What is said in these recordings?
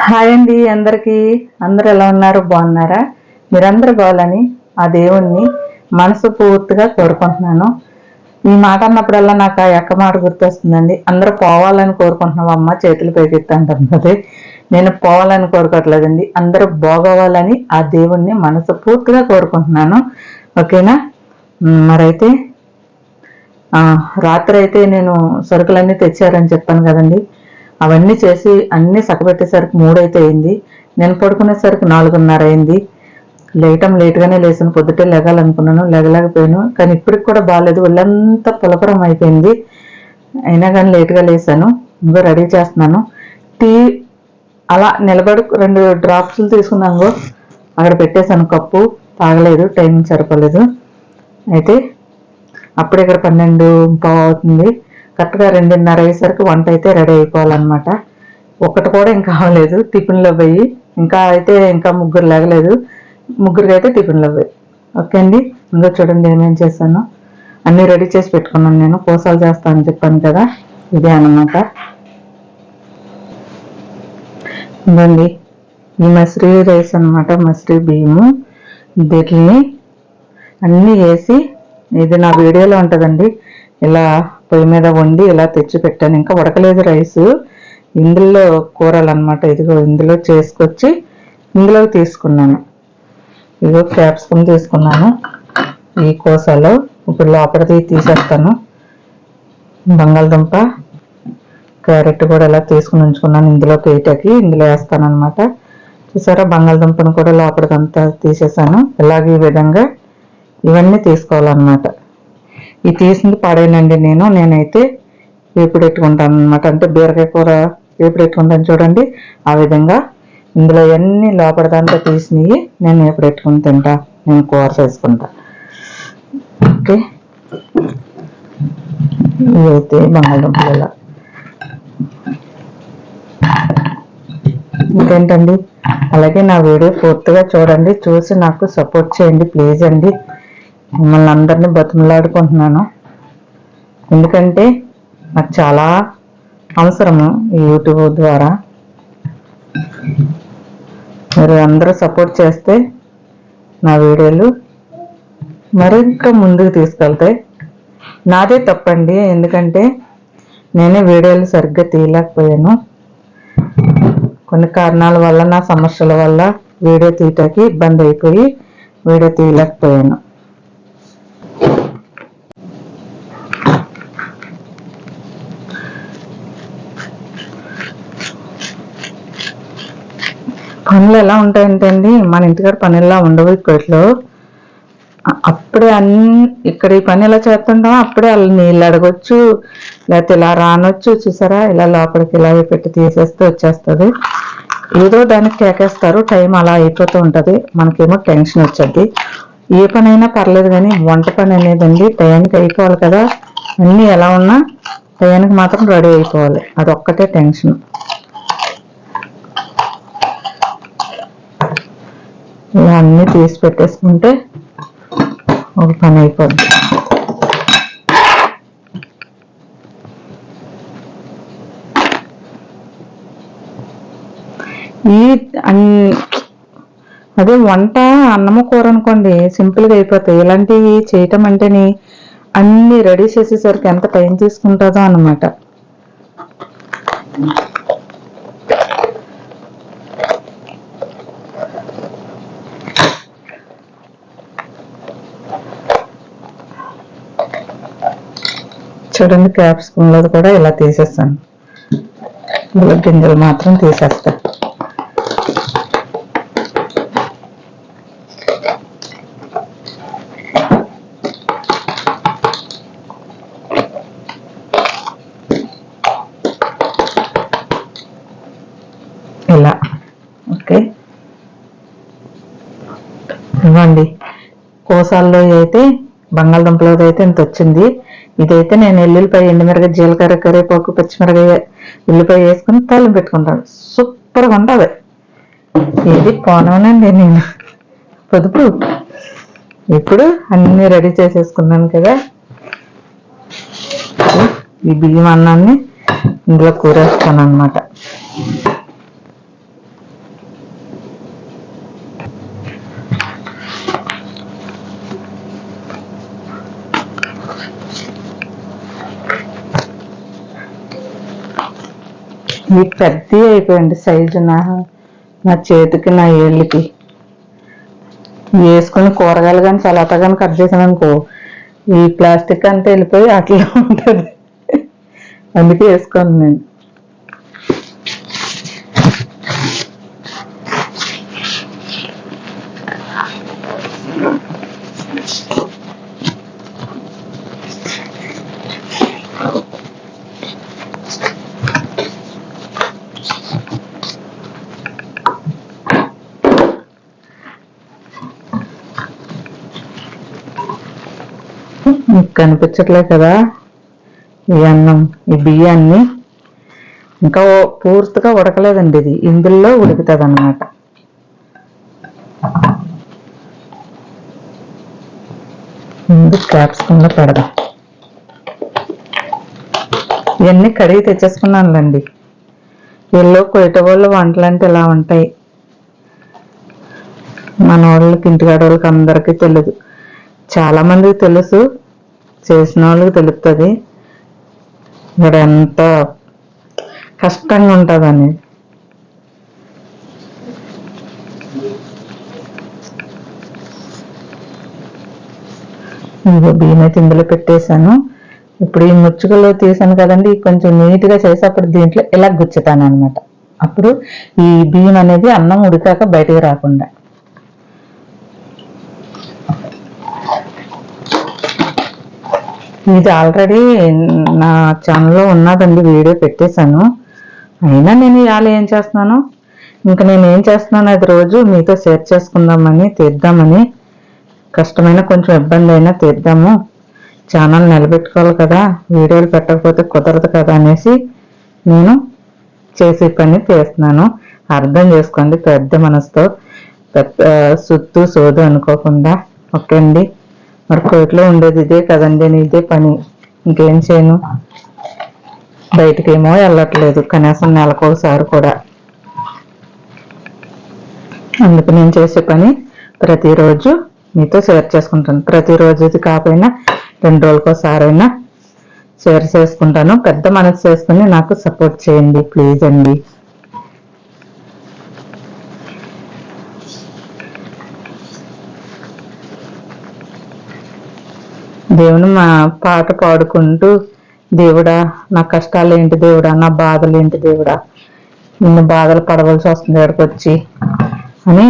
Hi అండి అందరికీ. అందరు ఎలా ఉన్నారు? బాగున్నారా? మీరందరూ బాగాలని ఆ దేవుణ్ణి మనసు పూర్తిగా కోరుకుంటున్నాను. ఈ మాట అన్నప్పుడల్లా నాకు ఆ ఎక్క మాట గుర్తొస్తుందండి. అందరూ పోవాలని కోరుకుంటున్నాం అమ్మ చేతులు పైకెత్తి నేను పోవాలని కోరుకోవట్లేదండి. అందరూ బాగోవాలని ఆ దేవుణ్ణి మనసు పూర్తిగా కోరుకుంటున్నాను. ఓకేనా? మరైతే రాత్రి అయితే నేను సరుకులన్నీ తెచ్చారని చెప్పాను కదండి. అవన్నీ చేసి అన్నీ సగపెట్టేసరికి మూడైతే అయింది. నేను పడుకునేసరికి నాలుగున్నర అయింది. లేయటం లేట్గానే లేసాను పొద్దుటే లెగాలనుకున్నాను. లెగలేకపోయాను. కానీ ఇప్పటికి కూడా బాగాలేదు. ఒళ్ళంతా పులకరం అయిపోయింది. అయినా కానీ లేట్గా లేసాను ఇంకో రెడీ చేస్తున్నాను. టీ అలా నిలబడి రెండు డ్రాప్స్లు తీసుకున్నాను అక్కడ పెట్టేశాను కప్పు. తాగలేదు. టైం సరిపోలేదు. అయితే అప్పుడు ఇక్కడ పన్నెండు పావు అవుతుంది. కరెక్ట్గా రెండున్నర అయ్యేసరికి వంట అయితే రెడీ అయిపోవాలన్నమాట. ఒక్కటి కూడా ఇంకా అవ్వలేదు టిఫిన్లో పోయి ఇంకా అయితే ఇంకా ముగ్గురు లేగలేదు. ముగ్గురికి అయితే టిఫిన్లో పోయి. ఓకే అండి ఇంకా చూడండి ఏమేం చేశాను. అన్నీ రెడీ చేసి పెట్టుకున్నాను నేను కోసాలు చేస్తానని చెప్పాను కదా ఇదే అన్నమాట. ఇదండి ఈ మసరి రైస్ అనమాట మసరి బియ్యము వీటిని అన్నీ వేసి ఇది నా వీడియోలో ఉంటుందండి ఇలా పొయ్యి మీద వండి ఇలా తెచ్చి పెట్టాను. ఇంకా ఉడకలేదు రైసు. ఇందులో కూరలు అనమాట ఇదిగో ఇందులో చేసుకొచ్చి ఇందులోకి తీసుకున్నాను. ఇదిగో క్యాప్సికమ్ తీసుకున్నాను. ఈ కోసలో ఇప్పుడు లోపలిది తీసేస్తాను. బంగాళదుంప క్యారెట్ కూడా ఇలా తీసుకుని ఉంచుకున్నాను ఇందులో పేటకి ఇందులో వేస్తాను అనమాట చూసారా? బంగాళదుంపను కూడా లోపలికంతా తీసేసాను. ఇలాగే ఈ విధంగా ఇవన్నీ తీసుకోవాలన్నమాట. ఈ తీసింది పడేనండి నేను. నేనైతే వేపుడు పెట్టుకుంటాను అనమాట అంటే బీరకాయ కూర వేపుడు పెట్టుకుంటాను చూడండి. ఆ విధంగా ఇందులో అన్ని లోపల దాంట్లో తీసినవి నేను వేపుడు పెట్టుకుని తింటా. నేను కూర చేసుకుంటా. ఓకే. ఇవైతే బంగాళదుంపలు ఇలా ఇంకేంటండి? అలాగే నా వీడియో పూర్తిగా చూడండి. చూసి నాకు సపోర్ట్ చేయండి. ప్లీజ్ అండి. మిమ్మల్ని అందరినీ బతిమలాడుకుంటున్నాను. ఎందుకంటే నాకు చాలా అవసరము ఈ యూట్యూబ్ ద్వారా. మీరు అందరూ సపోర్ట్ చేస్తే నా వీడియోలు మరింత ముందుకు తీసుకెళ్తాయి. నాదే తప్పండి ఎందుకంటే నేనే వీడియోలు సరిగ్గా తీయలేకపోయాను. కొన్ని కారణాల వల్ల నా సమస్యల వల్ల వీడియో తీయటానికి ఇబ్బంది అయిపోయి వీడియో తీయలేకపోయాను. పనులు ఎలా ఉంటాయంటే అండి మన ఇంటికాడ పనుల్లో ఉండవు ఇక్కట్లో అప్పుడే అన్ని ఇక్కడ ఈ పని ఎలా చేస్తుంటాం అప్పుడే వాళ్ళు నీళ్ళు అడగొచ్చు లేకపోతే ఇలా రానొచ్చు చూసారా? ఇలా లోపలికి ఇలా పెట్టి తీసేస్తే వచ్చేస్తుంది. ఏదో దానికి కేకేస్తారు టైం అలా అయిపోతూ ఉంటుంది. మనకేమో టెన్షన్ వచ్చేది. ఏ పని అయినా పర్లేదు కానీ వంట పని అనేది అండి టయానికి అయిపోవాలి కదా. అన్నీ ఎలా ఉన్నా టయానికి మాత్రం రెడీ అయిపోవాలి. అదొక్కటే టెన్షన్. ఇలా అన్నీ తీసి పెట్టేసుకుంటే ఒక పని అయిపోద్ది. ఈ అదే వంట అన్నము కూర అనుకోండి సింపుల్గా అయిపోతాయి. ఇలాంటివి చేయటం అంటేని అన్ని రెడీ చేసేసరికి ఎంత టైం తీసుకుంటుందో అన్నమాట. చూడండి క్యాప్సికంలో కూడా ఇలా తీసేస్తాను. ఇందులో గింజలు మాత్రం తీసేస్తా. ఇలా. ఓకే. ఇవ్వండి. కోసాల్లో అయితే బంగాళదుంపలో అయితే ఇంత వచ్చింది ఇదైతే నేను ఎల్లుల్లిపాయ ఎండుమిరగ జీలకర్ర కరివేపాకు పచ్చిమిరకాయ ఉల్లిపాయ వేసుకుని తాలింపు పెట్టుకుంటాను. సూపర్గా ఉంటుంది. ఇది పోనవనండి నేను పొదుపు ఇప్పుడు అన్ని రెడీ చేసేసుకున్నాను కదా. ఈ బియ్యం అన్నాన్ని ఇందులో కూరేస్తాను అనమాట మీకు పెద్ద అయిపోయింది సైజు నా నా చేతికి నా ఏళ్ళకి. వేసుకుని కూరగాయలు కానీ సలాతా కానీ కట్ చేసాను అనుకో ఈ ప్లాస్టిక్ అంతా వెళ్ళిపోయి అట్లా ఉంటుంది. అందుకే వేసుకోను నేను మీకు కనిపించట్లే కదా. ఈ అన్నం ఈ బియ్యాన్ని ఇంకా పూర్తిగా ఉడకలేదండి ఇది. ఇందులో ఉడుకుతుంది అన్నమాట ముందు క్యాప్సికంలో పెడదాం. ఇవన్నీ కడిగి తెచ్చేసుకున్నానులేండి. వీళ్ళు కొయ్యట వాళ్ళు వంటలు అంటే ఇలా ఉంటాయి? మన వాళ్ళకి ఇంటికాడ వాళ్ళకి అందరికీ తెలియదు చాలా మందికి తెలుసు. చేసిన వాళ్ళకి తెలుస్తుంది ఇక్కడ ఎంత కష్టంగా ఉంటుందని ఇదిగో బియ్యం అయితే ఇందులో పెట్టేశాను. ఇప్పుడు ఈ ముచ్చుకల్లో తీసాను కదండి కొంచెం నీట్గా చేసి అప్పుడు దీంట్లో ఇలా గుచ్చుతాను అనమాట అప్పుడు ఈ బియ్యం అనేది అన్నం ఉడికాక బయటకు రాకుండా. ఇది ఆల్రెడీ నా ఛానల్లో ఉన్నదండి వీడియో పెట్టేశాను. అయినా నేను ఇవాళ ఏం చేస్తున్నాను? ఇంకా నేను ఏం చేస్తున్నాను అది రోజు? మీతో షేర్ చేసుకుందామని తీద్దామని. కష్టమైన కొంచెం ఇబ్బంది అయినా తీద్దాము. ఛానల్ నిలబెట్టుకోవాలి కదా వీడియోలు పెట్టకపోతే కుదరదు కదా అనేసి నేను చేసే పని చేస్తున్నాను. అర్థం చేసుకోండి పెద్ద మనసుతో పెద్ద సుత్తు సోదు అనుకోకుండా. ఓకే అండి. మరి కోర్టులో ఉండేది ఇదే కదండి నేను ఇదే పని. ఇంకేం చేయను? బయటకేమో వెళ్ళట్లేదు కనీసం నెలకు ఒకసారి కూడా. అందుకు నేను చేసే పని ప్రతిరోజు మీతో షేర్ చేసుకుంటాను. ప్రతిరోజు ఇది కాకపోయినా రెండు రోజులకోసారైనా షేర్ చేసుకుంటాను. పెద్ద మనసు చేసుకుని నాకు సపోర్ట్ చేయండి ప్లీజ్ అండి. దేవుని మా పాట పాడుకుంటూ దేవుడా నా కష్టాలు ఏంటి దేవుడా? నా బాధలు ఏంటి దేవుడా? నిన్ను బాధలు పడవలసి వస్తుంది ఇక్కడికి వచ్చి అని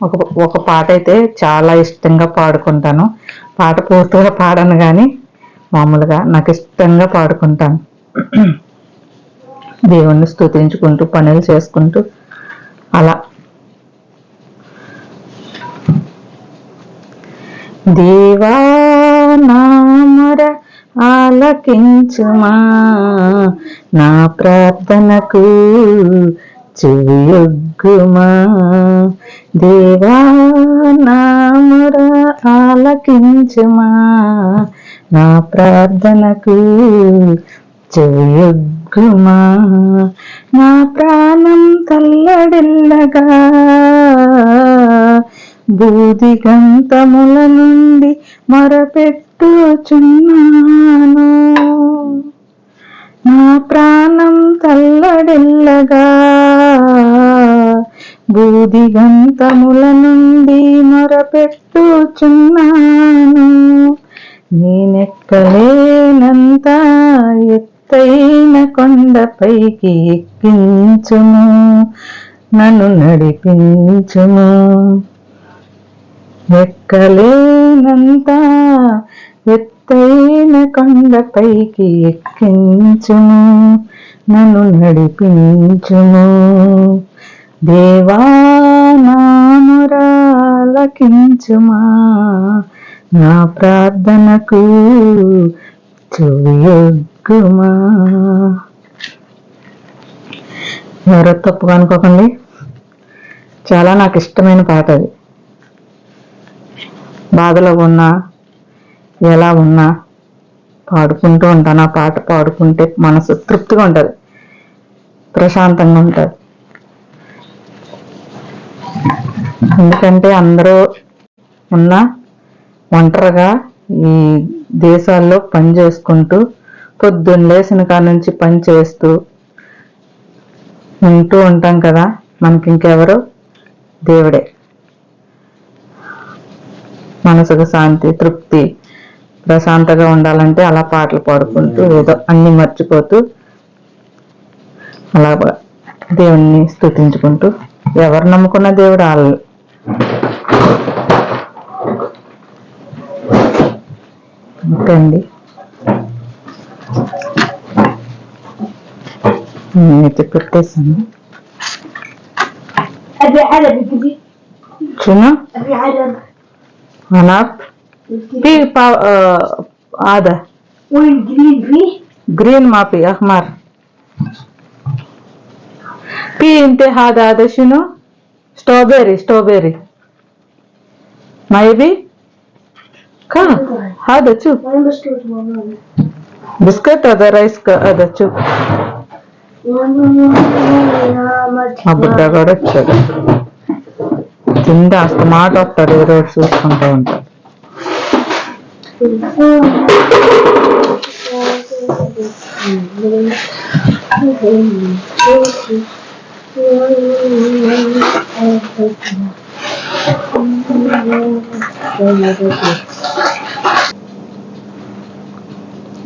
ఒక ఒక పాట అయితే చాలా ఇష్టంగా పాడుకుంటాను. పాట పూర్తిగా పాడను కానీ మామూలుగా నాకు ఇష్టంగా పాడుకుంటాను. దేవుణ్ణి స్తుతించుకుంటూ పనులు చేసుకుంటూ అలా. దేవా నామర ఆలకించుమా? నా ప్రార్థనకు చెవియొగ్గుమా? దేవా నామర ఆలకించుమా? నా ప్రార్థనకు చెవియొగ్గుమా? నా ప్రాణం తల్లడిల్లగా బూదిగంతముల నుండి మరపెట్టుచున్నాను. నా ప్రాణం తల్లడిల్లగా బూదిగంతముల నుండి మొరపెట్టుచున్నాను. నేనెక్కలేనంత ఎత్తైన కొండపైకి ఎక్కించుము నన్ను నడిపించుము ఎక్కలేనంత ఎత్తైన కొండపైకి ఎక్కించుము నన్ను నడిపించుము దేవా నామురాలకించుమా నా ప్రార్థనకు చెవియొగ్గుమా. ఎవరో తప్పుగా అనుకోకండి చాలా నాకు ఇష్టమైన పాట అది. బాధలో ఉన్నా ఎలా ఉన్నా పాడుకుంటూ ఉంటాను. ఆ పాట పాడుకుంటే మనసు తృప్తిగా ఉంటుంది. ప్రశాంతంగా ఉంటుంది. ఎందుకంటే అందరూ ఉన్న ఒంటరిగా ఈ దేశాల్లో పని చేసుకుంటూ పొద్దున్న లేసిన కాడ నుంచి పని చేస్తూ ఉంటూ ఉంటాం కదా. మనకి ఇంకెవరు దేవుడే. మనసుకు శాంతి తృప్తి ప్రశాంతంగా ఉండాలంటే అలా పాటలు పాడుకుంటూ ఏదో అన్ని మర్చిపోతూ అలా దేవుణ్ణి స్థుతించుకుంటూ ఎవరు నమ్ముకున్న దేవుడు వాళ్ళు ఇంకండి. నేనైతే పెట్టేశాను. చిన్న? हनाप पी पा आद ग्रीन मापी अहमार पी इंते हाद स्ट्रॉबेरी स्ट्रॉबेरी मै बी बिस्कट अद राइस का కింద అస్తమాట వస్తారు వస్తాడు ఏ చూసుకుంటూ ఉంటాడు.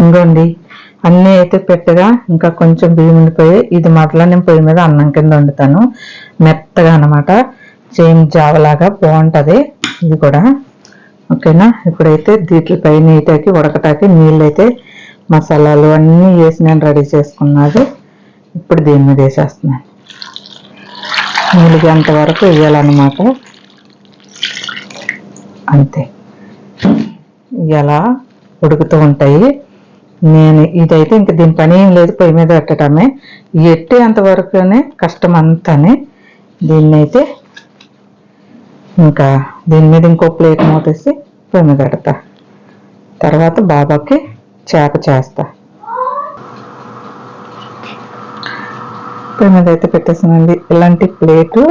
ఇంకోండి అన్నీ అయితే పెట్టగా ఇంకా కొంచెం బియ్యం ఉండిపోయి ఇది మరలా నేను పొయ్యి మీద అన్నం కింద వండుతాను. మెత్తగా అన్నమాట. సేమ్ జావలాగా బాగుంటుంది. ఇది కూడా. ఓకేనా? ఇప్పుడైతే దీంట్లపై నీటికి ఉడకటాకి నీళ్ళు అయితే మసాలాలు అన్నీ వేసి నేను రెడీ చేసుకున్నది ఇప్పుడు దీని మీద వేసేస్తున్నాను మూలిగంట వరకు వేయాలన్నమాట? అంతే. ఇలా ఉడుకుతూ ఉంటాయి. నేను ఇదైతే ఇంక దీని పని ఏం లేదు పొయ్యి మీద పెట్టడమే. ఎట్టేంత వరకునే కష్టం అంతానే దీన్ని అయితే ఇంకా దీని మీద ఇంకో ప్లేట్ మూతేసి పొయ్యి పెడతా. తర్వాత బాబాకి చేప చేస్తా. పొయ్యి మీద అయితే పెట్టేసానండి. ఇలాంటి ప్లేటు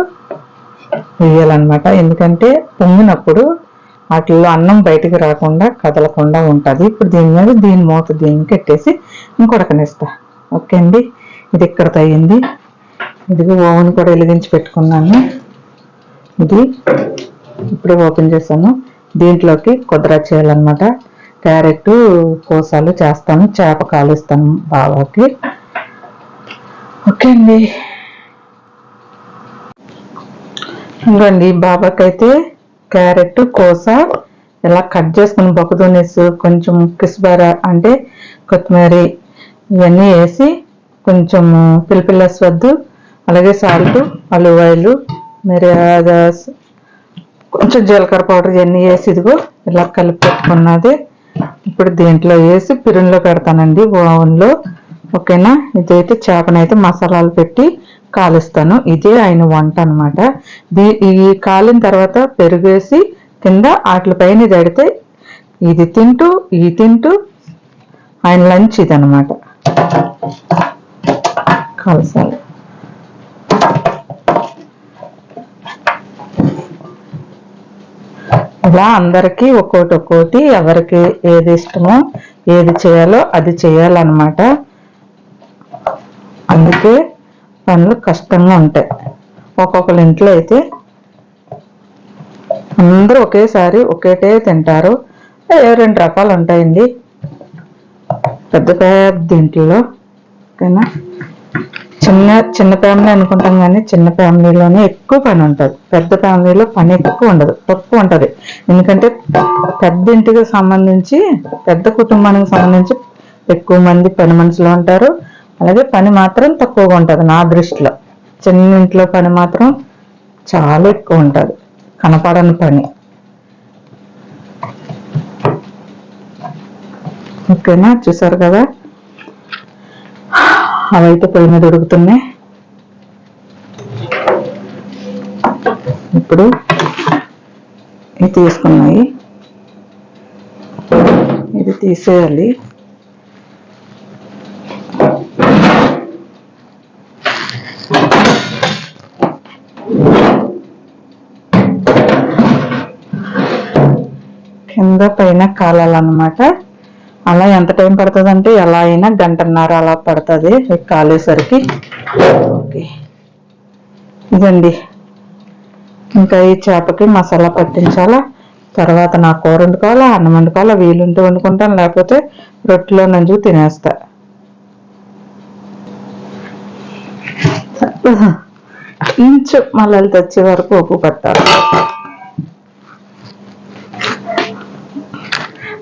వేయాలన్నమాట. ఎందుకంటే పొంగినప్పుడు వాటిల్లో అన్నం బయటికి రాకుండా కదలకుండా ఉంటుంది. ఇప్పుడు దీని మీద దీని మూత దీన్ని పెట్టేసి ఇంకొడకనిస్తా. ఓకే అండి? ఇది ఇక్కడ అయ్యింది ఇదిగో ఓవెన్ కూడా వెలిగించి పెట్టుకున్నాను. ఇది ఇప్పుడు ఓపెన్ చేశాను. దీంట్లోకి కుదర చేయాలన్నమాట క్యారెట్ కోసాలు చేస్తాను చేప కాలుస్తాను బాబాకి ఓకే అండి. ఇంకోండి బాబాకి అయితే క్యారెట్ కోస ఇలా కట్ చేసుకుని బొక్కదోనేసి కొంచెం కిస్బార అంటే కొత్తిమీర ఇవన్నీ వేసి కొంచెం పిలిపిల్ల వద్దు. అలాగే సాల్ట్ అలువాయిలు మరి కొంచెం జీలకర్ర పౌడర్ ఇవన్నీ వేసి ఇదిగో ఇలా కలిపి పెట్టుకున్నది. ఇప్పుడు దీంట్లో వేసి పిరున్లో పెడతానండి ఓవెన్లో. ఓకేనా? ఇదైతే చేపనైతే మసాలాలు పెట్టి కాలుస్తాను. ఇదే ఆయన వంట అనమాట దీ ఈ కాలిన తర్వాత పెరుగేసి కింద వాటిపైన ఇది అడితే ఇది తింటూ ఇది తింటూ ఆయన లంచ్ ఇది అనమాట కలసాలి ఇలా అందరికీ ఒక్కోటి ఒక్కోటి ఎవరికి ఏది ఇష్టమో ఏది చేయాలో అది చేయాలన్నమాట. అందుకే పనులు కష్టంగా ఉంటాయి. ఒక్కొక్కరి ఇంట్లో అయితే అందరూ ఒకేసారి ఒకేటే తింటారు. ఏ రెండు రకాలు ఉంటాయండి. పెద్ద పెద్ద ఇంట్లో ఓకేనా? చిన్న చిన్న ఫ్యామిలీ అనుకుంటాం కానీ చిన్న ఫ్యామిలీలోనే ఎక్కువ పని ఉంటుంది. పెద్ద ఫ్యామిలీలో పని ఎక్కువ ఉండదు తక్కువ ఉంటుంది. ఎందుకంటే పెద్ద ఇంటికి సంబంధించి పెద్ద కుటుంబానికి సంబంధించి ఎక్కువ మంది పని మనుషులు ఉంటారు. అలాగే పని మాత్రం తక్కువగా ఉంటుంది నా దృష్టిలో. చిన్న ఇంట్లో పని మాత్రం చాలా ఎక్కువ ఉంటుంది. కనపడని పని. ఓకేనా? చూసారు కదా? అవైతే పొయ్యి మీద ఉడుకుతున్నాయి. ఇప్పుడు ఇది తీసుకున్నాయి. ఇది తీసేయాలి. కింద పైన కాలాలన్నమాట. అలా ఎంత టైం పడుతుంది అంటే ఎలా అయినా గంటన్నర అలా పడుతుంది కాలేసరికి. ఓకే. ఇదండి. ఇంకా ఈ చేపకి మసాలా పట్టించాలా? తర్వాత నా కూర వండుకోవాలా? అన్నం వండుకోవాలా? వీలుంటే వండుకుంటాను లేకపోతే రొట్టెలో నుంచి తినేస్తా. ఇంచు మళ్ళీ తెచ్చే వరకు ఉప్పు పట్టాలి.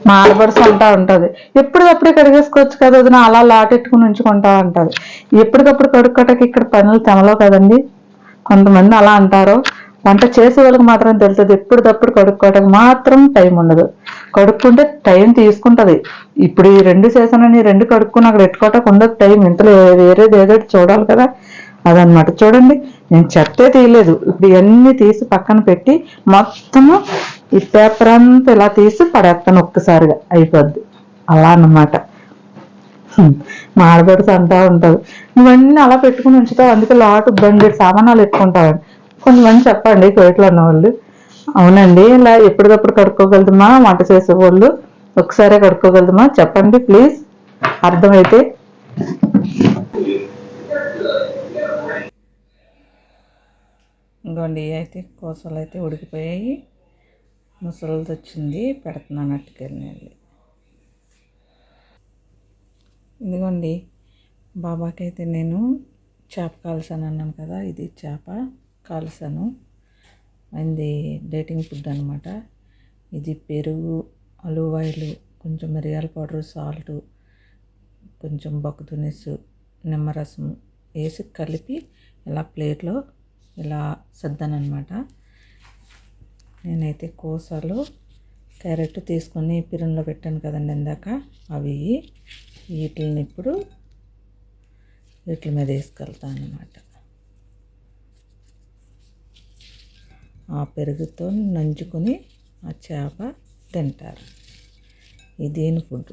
మా ఆడపడుచు అంటా ఉంటది. ఎప్పటికప్పుడే కడిగేసుకోవచ్చు కదా వదిన అలా లాటెట్టుకుని ఉంచుకుంటా ఉంటుంది. ఎప్పటికప్పుడు కడుక్కోటకి ఇక్కడ పనులు తెమలో కదండి. కొంతమంది అలా అంటారు. వంట చేసే వాళ్ళకి మాత్రం తెలుస్తుంది ఎప్పటికప్పుడు కడుక్కోవడానికి మాత్రం టైం ఉండదు. కడుక్కుంటే టైం తీసుకుంటది. ఇప్పుడు ఈ రెండు చేశానని రెండు కడుక్కుని అక్కడ పెట్టుకోవటానికి ఉండదు టైం. ఇంతలో వేరేది ఏదో చూడాలి కదా. అదనమాట చూడండి నేను చెత్తే తీయలేదు. ఇప్పుడు ఇవన్నీ తీసి పక్కన పెట్టి మొత్తము ఈ పేపర్ అంతా ఇలా తీసి పడేస్తాను ఒక్కసారిగా. అయిపోద్ది. అలా అన్నమాట. హ్మ్. మా ఆడపడుచు అంటా ఉంటుంది. నువ్వన్నీ అలా పెట్టుకుని ఉంచుతావు. అందుకే లాటు బండి సామానాలు ఎత్తుకుంటావు కొంతమంది చెప్పండి కోయిట్లో ఉన్న వాళ్ళు అవునండి ఇలా ఎప్పటికప్పుడు కడుక్కోగలుగుతామా? వంట చేసేవాళ్ళు ఒకసారే కడుక్కోగలుగుతామా? చెప్పండి ప్లీజ్. అర్థమైతే. ఇంకోండి అయితే కోసలు అయితే ఉడికిపోయాయి. ముసలిది వచ్చింది పెడుతున్నాను అట్టుకెళ్ళి ఇదిగోండి బాబాకైతే నేను చేప కాల్సాను అన్నాను కదా ఇది చేప కాల్సాను. అది డేటింగ్ ఫుడ్ అనమాట ఇది పెరుగు అలువాయిలు కొంచెం మిరియాల పౌడర్ సాల్ట్ కొంచెం బొక్కదునిసు నిమ్మరసం వేసి కలిపి ఇలా ప్లేట్లో ఇలా సర్దాను అనమాట నేనైతే కోసాలు క్యారెట్ తీసుకొని పిరంలో పెట్టాను కదండి ఇందాక. అవి వీటిని ఇప్పుడు వీటి మీద వేసుకెళ్తాను అనమాట ఆ పెరుగుతో నంచుకొని ఆ చేప తింటారు. ఇదేను ఫుడ్?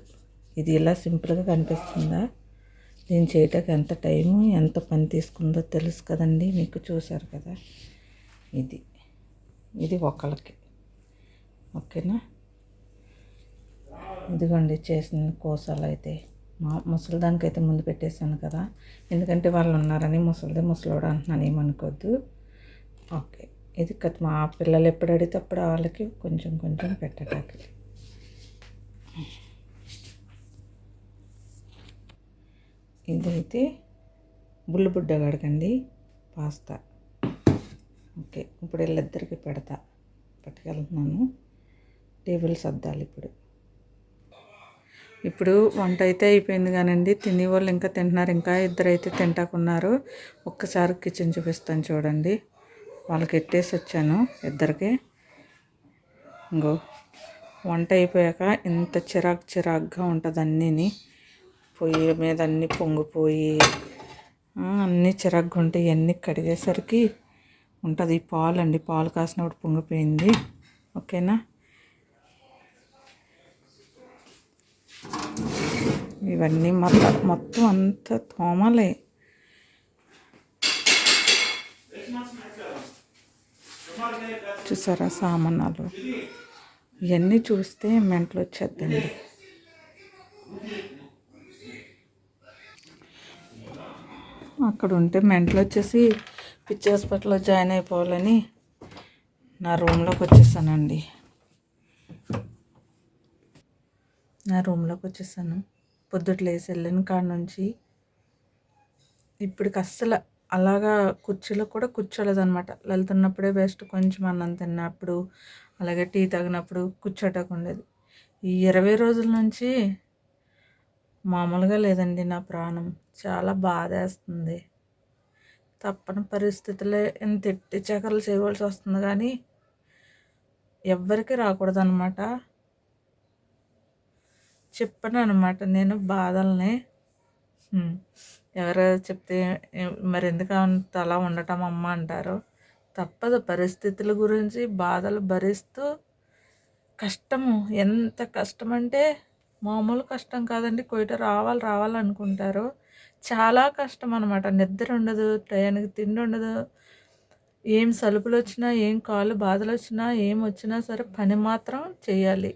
ఇది ఇలా సింపుల్గా కనిపిస్తుందా? దీన్ని చేయటానికి ఎంత టైము ఎంత పని తీసుకుందో తెలుసు కదండి మీకు చూసారు కదా. ఇది. ఇది ఒకళ్ళకి. ఓకేనా? ఇదిగోండి చేసిన కోసాలు అయితే. మా ముసలిదానికి అయితే ముందు పెట్టేశాను కదా. ఎందుకంటే వాళ్ళు ఉన్నారని ముసలిదే ముసలోడు అంటున్నాను ఏమనుకోద్దు. ఓకే. ఇది కథ మా పిల్లలు ఎప్పుడు అడిగితే అప్పుడు వాళ్ళకి కొంచెం కొంచెం పెట్టడానికి ఇదైతే బుల్లు బుడ్డ గడకండి పాస్తా. ఓకే ఇప్పుడు వీళ్ళిద్దరికి పెడతా. పట్టుకెళ్తున్నాను. టేబుల్ సర్దాలి ఇప్పుడు. ఇప్పుడు వంట అయితే అయిపోయింది కానండి. తినే వాళ్ళు ఇంకా తింటున్నారు. ఇంకా ఇద్దరు అయితే తింటాకున్నారు. ఒక్కసారి కిచెన్ చూపిస్తాను చూడండి. వాళ్ళకి ఎట్టేసి వచ్చాను ఇద్దరికి. ఇంకో వంట అయిపోయాక ఇంత చిరాకు చిరాకుగా ఉంటుంది అన్నీని. పొయ్యి మీద అన్నీ పొంగిపోయి అన్నీ చిరాకుగా ఉంటాయి ఇవన్నీ కడిగేసరికి ఉంటుంది. ఈ పాలు అండి పాలు కాసినప్పుడు పొంగిపోయింది. ఓకేనా? ఇవన్నీ మొత్తం మొత్తం అంత తోమలే. చూసారా సామానాలు? ఇవన్నీ చూస్తే మెంటలు వచ్చేద్దండి. అక్కడ ఉంటే మెంటలు వచ్చేసి పిచ్చి హాస్పిటల్లో జాయిన్ అయిపోవాలని నా రూమ్లోకి వచ్చేసానండి. నా రూమ్లోకి వచ్చేసాను. పొద్దుట్లు వేసి వెళ్ళిన కాడ నుంచి ఇప్పటికి అస్సలు అలాగా కుర్చీలో కూడా కూర్చోలేదన్నమాట. వెళ్తున్నప్పుడే బెస్ట్ కొంచెం అన్నం తిన్నప్పుడు అలాగే టీ తాగినప్పుడు కూర్చోటకు ఉండేది. ఈ ఇరవై రోజుల నుంచి మామూలుగా లేదండి నా ప్రాణం. చాలా బాధేస్తుంది. తప్పని పరిస్థితులే ఇంత ఎట్టి చకరలు చేయవలసి వస్తుంది కానీ ఎవ్వరికీ రాకూడదనమాట చెప్పను అనమాట నేను బాధల్ని. ఎవరు చెప్తే మరి ఎందుకు అంత అలా ఉండటం అమ్మ అంటారు. తప్పదు పరిస్థితుల గురించి బాధలు భరిస్తూ కష్టము ఎంత కష్టం అంటే మామూలు కష్టం కాదండి కొయిట రావాలి రావాలనుకుంటారు. చాలా కష్టం అనమాట నిద్ర ఉండదు టయానికి తిండి ఉండదు. ఏం సలుపులు వచ్చినా ఏం కాళ్ళు బాధలు వచ్చినా ఏం వచ్చినా సరే పని మాత్రం చేయాలి.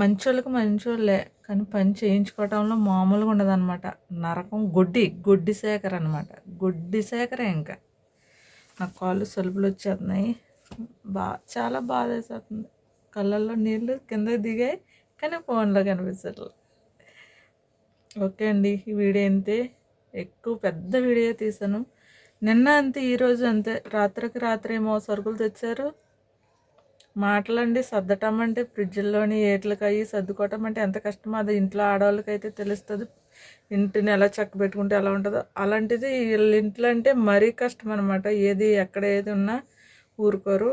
మంచోళ్ళకి మంచోళ్ళే కానీ పని చేయించుకోవటంలో మామూలుగా ఉండదన్నమాట. నరకం గొడ్డి గొడ్డి సేకర అనమాట గొడ్డి సేకరే ఇంకా. నా కాళ్ళు సలుపులు వచ్చేస్తున్నాయి బా చాలా బాధ వేసేస్తుంది కళ్ళల్లో నీళ్ళు కింద దిగాయి కానీ ఫోన్లో కనిపించట్లేదు ఓకే అండి. ఈ వీడియో అంతే ఎక్కువ పెద్ద వీడియో తీసాను. నిన్న అంతే ఈరోజు అంతే. రాత్రికి రాత్రి ఏమో సరుకులు తెచ్చారు. మాటలండి సర్దటం అంటే ఫ్రిడ్జ్లోని ఏట్లకి అయ్యి సర్దుకోవటం అంటే ఎంత కష్టమో అది ఇంట్లో ఆడవాళ్ళకైతే తెలుస్తుంది. ఇంటిని ఎలా చక్క పెట్టుకుంటే ఎలా ఉంటుందో. అలాంటిది వీళ్ళ ఇంట్లో అంటే మరీ కష్టం అనమాట ఏది ఎక్కడ ఏది ఉన్నా ఊరుకోరు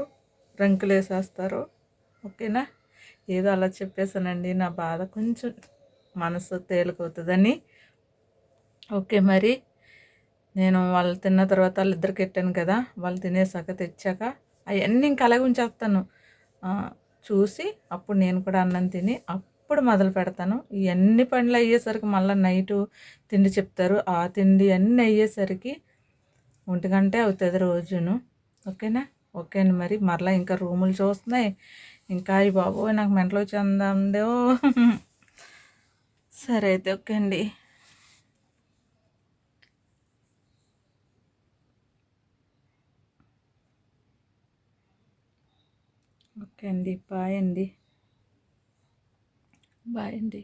రంకులు వేసేస్తారు ఓకేనా? ఏదో అలా చెప్పేసానండి నా బాధ కొంచెం మనసు తేలికవుతుందని. ఓకే మరి. నేను వాళ్ళు తిన్న తర్వాత వాళ్ళిద్దరికి పెట్టాను కదా వాళ్ళు తినేసాక తెచ్చాక అవన్నీ ఇంకా అలాగే ఉంచేస్తాను. చూసి అప్పుడు నేను కూడా అన్నం తిని అప్పుడు మొదలు పెడతాను. ఇవన్నీ పనులు అయ్యేసరికి మళ్ళీ నైటు తిండి చెప్తారు. ఆ తిండి అన్నీ అయ్యేసరికి ఒంటి అవుతుంది రోజును. ఓకేనా? ఓకే అండి మరి. మరలా ఇంకా రూములు చూస్తున్నాయి. ఇంకా ఈ బాబోయ్ నాకు మెంటలో చెందో సరే అయితే ఓకే అండి. ఓకే అండి బాయ్ అండి. బాయ్ అండి.